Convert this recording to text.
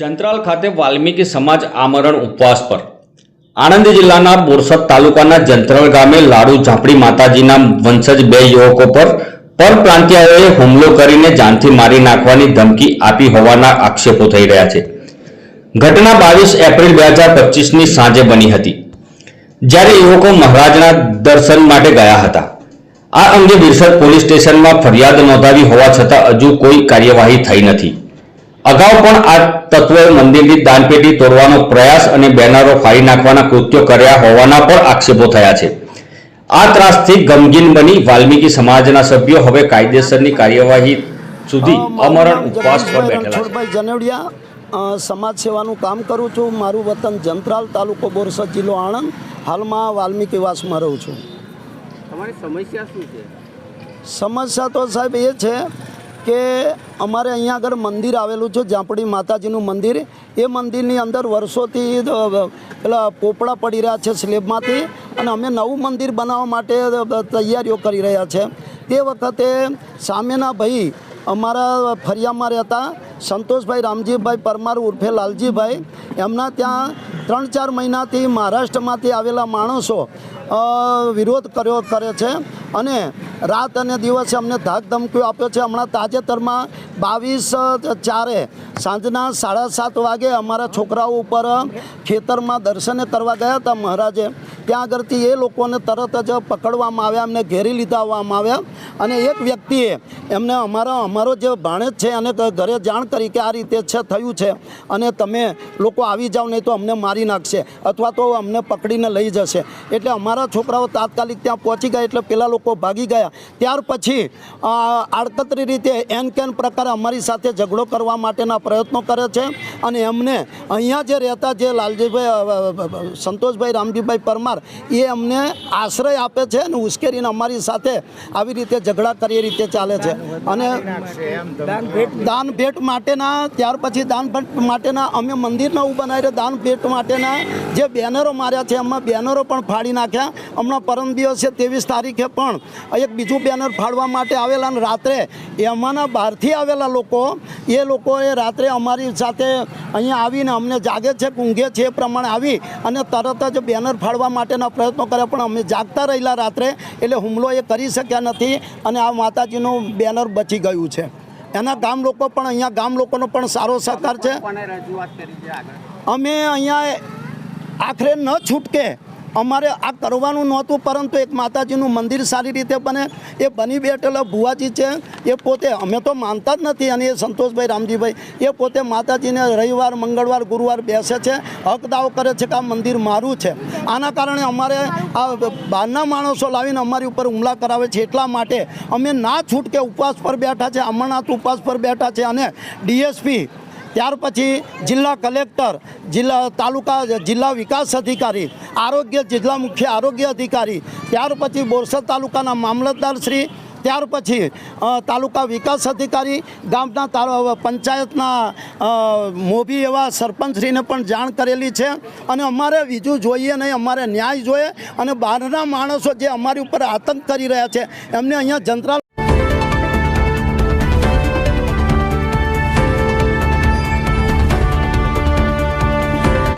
ચંત્રાલ ખાતે વાલ્મીકી સમાજ આમરણ ઉપવાસ પર. આણંદ જિલ્લાના બોરસદ તાલુકાના જંત્રાલ ગામે લાડુ ઝાંપડી માતાજીના વંશજ બે યુવકો પર પરપ્રાંતિયાઓએ હુમલો કરીને જાનથી મારી નાખવાની ધમકી આપી હોવાના આક્ષેપો થઈ રહ્યા છે. ઘટના બાવીસ એપ્રિલ બે હજાર પચીસની સાંજે બની હતી. જ્યારે યુવકો મહારાજના દર્શન માટે ગયા હતા. આ અંગે વિરસદ પોલીસ સ્ટેશનમાં ફરિયાદ નોંધાવી હોવા છતાં હજુ કોઈ કાર્યવાહી થઈ નથી. અગાઉ પણ આ તત્વોએ મંદિરની દાનપેટી તોડવાનો પ્રયાસ અને બેનરો ફાડી નાખવાના કૃત્યો કર્યા હોવાના પણ આક્ષેપો થયા છે. આ ત્રાસથી ગમગીન બની વાલ્મીકી સમાજના સભ્યો હવે કાયદેસરની કાર્યવાહી સુધી અમરણ ઉપવાસ પર બેઠેલા છે. જનેવડિયા સમાજ સેવાનું કામ કરું છું. મારું વતન જંત્રાલ તાલુકો બોરસદ જિલ્લો આણંદ. હાલમાં વાલ્મીકી વાસમાં રહું છું. તમારી સમસ્યા શું છે? સમસ્યા તો સાહેબ એ છે કે અમારે અહીંયા આગળ મંદિર આવેલું છે, ઝાંપડી માતાજીનું મંદિર. એ મંદિરની અંદર વર્ષોથી પેલા પોપડા પડી રહ્યા છે સ્લેબમાંથી અને અમે નવું મંદિર બનાવવા માટે તૈયારીઓ કરી રહ્યા છે. તે વખતે સામેના ભાઈ અમારા ફરિયામાં રહેતા સંતોષભાઈ રામજીભાઈ પરમાર ઉર્ફે લાલજીભાઈ. એમના ત્યાં ત્રણ ચાર મહિનાથી મહારાષ્ટ્રમાંથી આવેલા માણસો વિરોધ કર્યો, કરે છે. અને રાત અને દિવસે અમને ધાક ધમકીઓ આપ્યો છે. હમણાં તાજેતરમાં બાવીસ ચારે સાંજના સાડા સાત વાગે અમારા છોકરાઓ ઉપર ખેતરમાં દર્શને કરવા ગયા હતા મહારાજે. ત્યાં આગળથી એ લોકોને તરત જ પકડવામાં આવ્યા, એમને ઘેરી લીધાવામાં આવ્યા અને એક વ્યક્તિએ એમને અમારો અમારો જે ભાણેજ છે એને ઘરે જાણ કરી કે આ રીતે છે, થયું છે અને તમે લોકો આવી જાઓ, નહીં તો અમને મારી નાખશે અથવા તો અમને પકડીને લઈ જશે. એટલે અમારા છોકરાઓ તાત્કાલિક ત્યાં પહોંચી ગયા, એટલે પેલા લોકો ભાગી ગયા ત્યાર પછી આડકતરી રીતે એન કેન પ્રકારે અમારી સાથે ઝઘડો કરવા માટેના પ્રયત્નો કરે છે અને એમને અહીંયા જે રહેતા જે લાલજીભાઈ સંતોષભાઈ, રામજીભાઈ પરમાર, એ અમને આશ્રય આપે છે અને ઉશ્કેરીને અમારી સાથે આવી રીતે ઝઘડા કરી રીતે ચાલે છે. અને દાન ભેટ માટેના, ત્યાર પછી દાન ભેટ માટેના અમે મંદિર નવું બનાવી દાન ભેટ માટેના જે બેનરો માર્યા છે, એમાં બેનરો પણ ફાડી નાખ્યા. હમણાં પરમ દિવસે ત્રેવીસ તારીખે પણ એક બીજું બેનર ફાડવા માટે આવેલા અને રાત્રે એમાંના બહારથી આવેલા લોકો એ લોકોએ રાત્રે અમારી સાથે અહીંયા આવીને અમને જાગે છે ઊંઘે છે એ પ્રમાણે આવી અને તરત જ બેનર ફાડવા માટેના પ્રયત્નો કર્યા પણ અમે જાગતા રહેલા રાત્રે એટલે હુમલો એ કરી શક્યા નથી અને આ માતાજીનું બેનર બચી ગયું છે. એના ગામ લોકો પણ અહીંયા ગામ લોકોનો પણ સારો સહકાર છે. અમે અહીંયા આખરે ન છૂટકે અમારે આ કરવાનું નહોતું, પરંતુ એક માતાજીનું મંદિર સારી રીતે બને, એ બની બેઠેલા ભુવાજી છે, એ પોતે, અમે તો માનતા જ નથી, અને એ સંતોષભાઈ, રામજીભાઈ, એ પોતે માતાજીને રવિવાર, મંગળવાર, ગુરુવાર બેસે છે, હક દાવ કરે છે કે આ મંદિર મારું છે. આના કારણે અમારે આ બહારના માણસો લાવીને અમારી ઉપર હુમલા કરાવે છે એટલા માટે અમે ના છૂટકે ઉપવાસ પર બેઠા છે, અમરનાથ ઉપવાસ પર બેઠા છે, અને ડીએસપી ત્યાર પછી જિલ્લા કલેક્ટર, જિલ્લા તાલુકા, જિલ્લા વિકાસ અધિકારી, આરોગ્ય, જિલ્લા મુખ્ય આરોગ્ય અધિકારી, ત્યાર પછી બોરસદ તાલુકાના મામલતદાર શ્રી, ત્યાર પછી તાલુકા વિકાસ અધિકારી, ગામના પંચાયતના મોભી એવા સરપંચશ્રીને પણ જાણ કરેલી છે. અને અમારે બીજું જોઈએ નહીં, અમારે ન્યાય જોઈએ. અને બહારના માણસો જે અમારી ઉપર આતંક કરી રહ્યા છે, એમને અહીંયા જંત્રાલ